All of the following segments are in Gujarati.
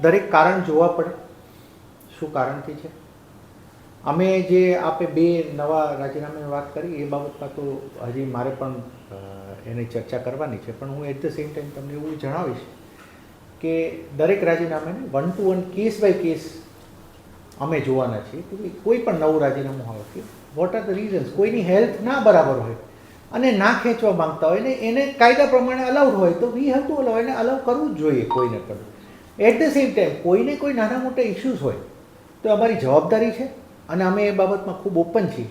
દરેક કારણ જોવા પડે. શું કારણથી છે? અમે જે આપે બે નવા રાજીનામાની વાત કરી, એ બાબતમાં તો હજી મારે પણ એની ચર્ચા કરવાની છે. પણ હું એટ ધ સેમ ટાઈમ તમને એવું જણાવીશ કે દરેક રાજીનામાને one to one case by case અમે જોવાના છીએ કે કોઈ પણ નવું રાજીનામું હોય કે વોટ આર ધ રીઝન્સ કોઈની હેલ્થ ના બરાબર હોય અને ના ખેંચવા માંગતા હોય ને એને કાયદા પ્રમાણે અલાઉડ હોય તો વી હેવ ટુ અલાઉ એને અલાઉ કરવું જ જોઈએ કોઈને પણ. એટ ધ સેમ ટાઈમ કોઈને કોઈ નાના મોટા ઇસ્યુઝ હોય, તો અમારી જવાબદારી છે. અને અમે એ બાબતમાં ખૂબ ઓપન છીએ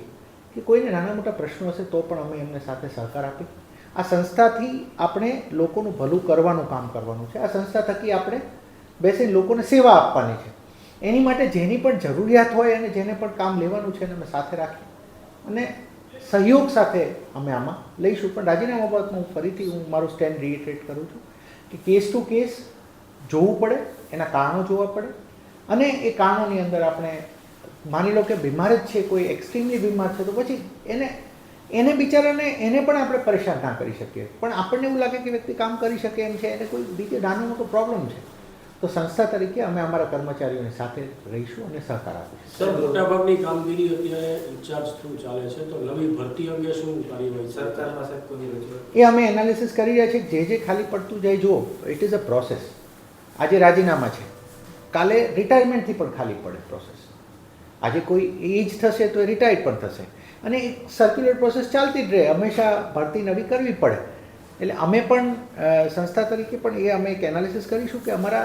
કે કોઈને નાના મોટા પ્રશ્નો હશે તો પણ અમે એમને સાથે સહકાર આપી આ સંસ્થાથી આપણે લોકોનું ભલું કરવાનું કામ કરવાનું છે. આ સંસ્થા થકી આપણે બેસીને લોકોને સેવા આપવાની છે. એની માટે જેની પણ જરૂરિયાત હોય અને જેને પણ કામ લેવાનું છે એને અમે સાથે રાખીએ. અને સહયોગ સાથે અમે આમાં લઈશું. પણ રાજીનામા બાબતમાં હું ફરીથી હું મારું સ્ટેન્ડ રિએટરેટ કરું છું કે કેસ ટુ કેસ જોવું પડે એના કારણો જોવા પડે. અને એ કારણોની અંદર આપણે માની લો કે બીમાર જ છે કોઈ એક્સ્ટ્રીમલી બીમાર છે તો પછી એને એને બિચારાને એને પણ આપણે પરેશાન ના કરી શકીએ. પણ આપણને એવું લાગે કે વ્યક્તિ કામ કરી શકે એમ છે એને કોઈ બીજે નાનો મોટો પ્રોબ્લેમ છે. તો સંસ્થા તરીકે અમે અમારા કર્મચારીઓની સાથે રહીશું અને સહકાર આપીશું. સર મોટાભાગની કામગીરી અત્યારે ઇન્ચાર્જ થ્રુ ચાલે છે તો નવી ભરતી અંગે શું કાર્યવાહી સરકાર પાસે કોઈ રજૂઆત એ અમે એનાલિસિસ કરી રહ્યા છીએ જે જે ખાલી પડતું જાય જુઓ ઇટ ઇઝ અ પ્રોસેસ આજે રાજીનામા છે. કાલે રિટાયરમેન્ટથી પણ ખાલી પડે પ્રોસેસ આજે કોઈ એજ થશે તો એ રિટાયર્ડ પણ થશે. અને એક સર્ક્યુલર પ્રોસેસ ચાલતી જ રહે. હંમેશા ભરતી નવી કરવી પડે. એટલે અમે પણ સંસ્થા તરીકે પણ એ અમે એક એનાલિસિસ કરીશું કે અમારા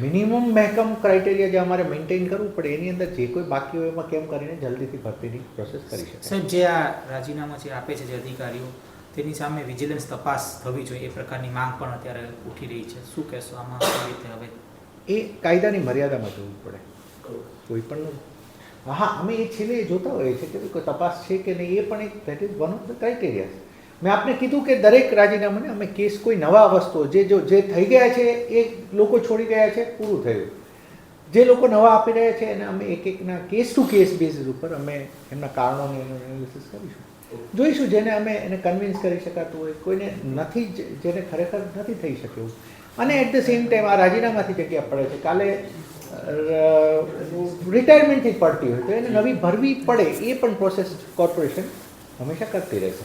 મિનિમમ મહેકમ ક્રાઇટેરિયા જે અમારે મેન્ટેન કરવું પડે, એની અંદર જે કોઈ બાકી હોય એમાં કેમ કરીને જલ્દીથી ભરતીની પ્રોસેસ કરી શકે સાહેબ, જે આ રાજીનામા જે આપે છે જે અધિકારીઓ તેની સામે વિજિલન્સ તપાસ થવી જોઈએ. એ પ્રકારની માંગ પણ અત્યારે ઉઠી રહી છે. શું કહેશો આમાં? રીતે હવે? એ કાયદાની મર્યાદામાં જોવું પડે. કોઈ પણ હા, અમે એ છેલ્લે જોતા હોઈએ છીએ કે કોઈ તપાસ છે કે નહીં, એ પણ એક that is one of the criteria મેં આપને કીધું કે દરેક રાજીનામાને અમે કેસ કોઈ નવા વસ્તુઓ, જે જો, જે થઈ ગયા છે, એ લોકો છોડી ગયા છે, પૂરું થયું. જે લોકો નવા આપી રહ્યા છે, એને અમે એક એકના કેસ ટુ કેસ બેઝ ઉપર અમે એમના કારણોનું એનું એનાલિસિસ કરીશું. જોઈશું જેને અમે એને કન્વિન્સ કરી શકાતું હોય. કોઈને નથી જેને ખરેખર નથી થઈ શકે અને એટ ધ સેમ ટાઈમ આ રાજીનામાથી જગ્યા પડે છે. કાલે રિટાયરમેન્ટથી પડતી હોય. તો એને નવી ભરવી પડે એ પણ પ્રોસેસ કોર્પોરેશન હંમેશા કરતી રહેશે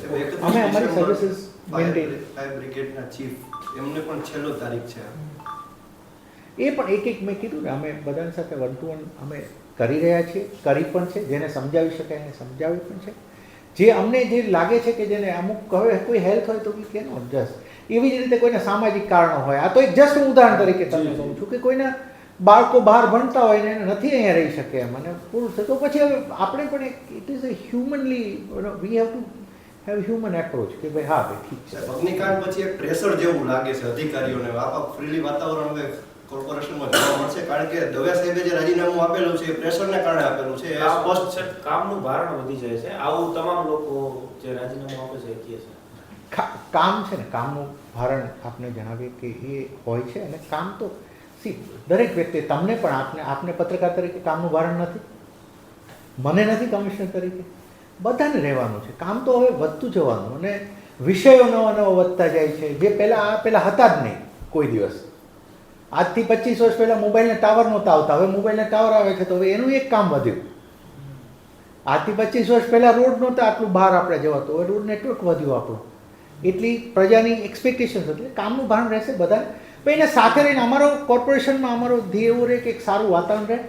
અમે અમારી સર્વિસીસ મેન્ટેન ફાયર બ્રિગેડના ચીફ એમને પણ છેલ્લો તારીખ છે. એ પણ એક એક મેં કીધું ને અમે બધાની સાથે વન ટુ વન અમે કરી રહ્યા છીએ કરી પણ છે. જેને સમજાવી શકાય એને સમજાવી પણ છે. જે અમને જે લાગે છે કે જેને અમુક હવે કોઈ હેલ્થ હોય તો કે નો જસ્ટ એવી જ રીતે કોઈને સામાજિક કારણો હોય. આ તો એક જસ્ટ હું ઉદાહરણ તરીકે તમને કહું છું કે કોઈના બાળકો બહાર ભણતા હોય ને એને નથી અહીંયા રહી શકે એમ. અને પૂરું થયું તો પછી હવે આપણે પણ એક it is a humanly we have to have human approach કે ભાઈ હા ભાઈ ઠીક છે. અગ્નિકાંડ પછી એક પ્રેશર જેવું લાગે છે અધિકારીઓને. આપ ફ્રીલી વાતાવરણ હવે કોર્પોરેશનમાં જોવા મળશે. કારણ કે દવે સાહેબે જે રાજીનામું આપેલું છે એ પ્રેશરને કારણે આપેલું છે. એ કામ સ્પષ્ટ છે. છે કામનું ભારણ વધી જાય છે. આવું તમામ લોકો જે રાજીનામું આપે છે એ કહે છે. કામ છે ને કામનું ભારણ આપને જણાવીએ કે એ હોય છે. અને કામ તો સી દરેક વ્યક્તિ તમને પણ આપને આપને પત્રકાર તરીકે કામનું ભારણ નથી? મને નથી કમિશનર તરીકે? બધાને રહેવાનું છે. કામ તો હવે વધતું જવાનું. અને વિષયો નવા નવા વધતા જાય છે. જે પહેલાં આ પહેલાં હતા જ નહીં કોઈ દિવસ. આજથી પચીસ વર્ષ પહેલાં મોબાઈલને ટાવર નહોતા આવતા. હવે મોબાઈલને ટાવર આવે છે તો હવે એનું એક કામ વધ્યું. આજથી પચીસ વર્ષ પહેલાં રોડ નહોતા આટલું બહાર આપણે જવાતું હવે રોડ નેટવર્ક વધ્યું આપણું. એટલી પ્રજાની એક્સપેક્ટેશન હતી. કામનું ભાન રહેશે બધા પણ એને સાથે રહીને અમારો કોર્પોરેશનમાં અમારો ધ્યેય એવું રહે કે એક સારું વાતાવરણ રહે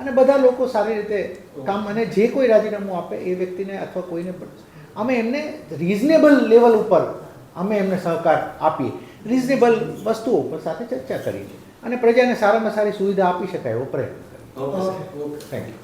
અને બધા લોકો સારી રીતે કામ અને જે કોઈ રાજીનામું આપે એ વ્યક્તિને અથવા કોઈને પણ. અમે એમને રિઝનેબલ લેવલ ઉપર અમે એમને સહકાર આપીએ. રિઝનેબલ વસ્તુઓ પર સાથે ચર્ચા કરીએ. અને પ્રજાને સારામાં સારી સુવિધા આપી શકાય એવો પ્રયત્ન કરીએ. Okay thank you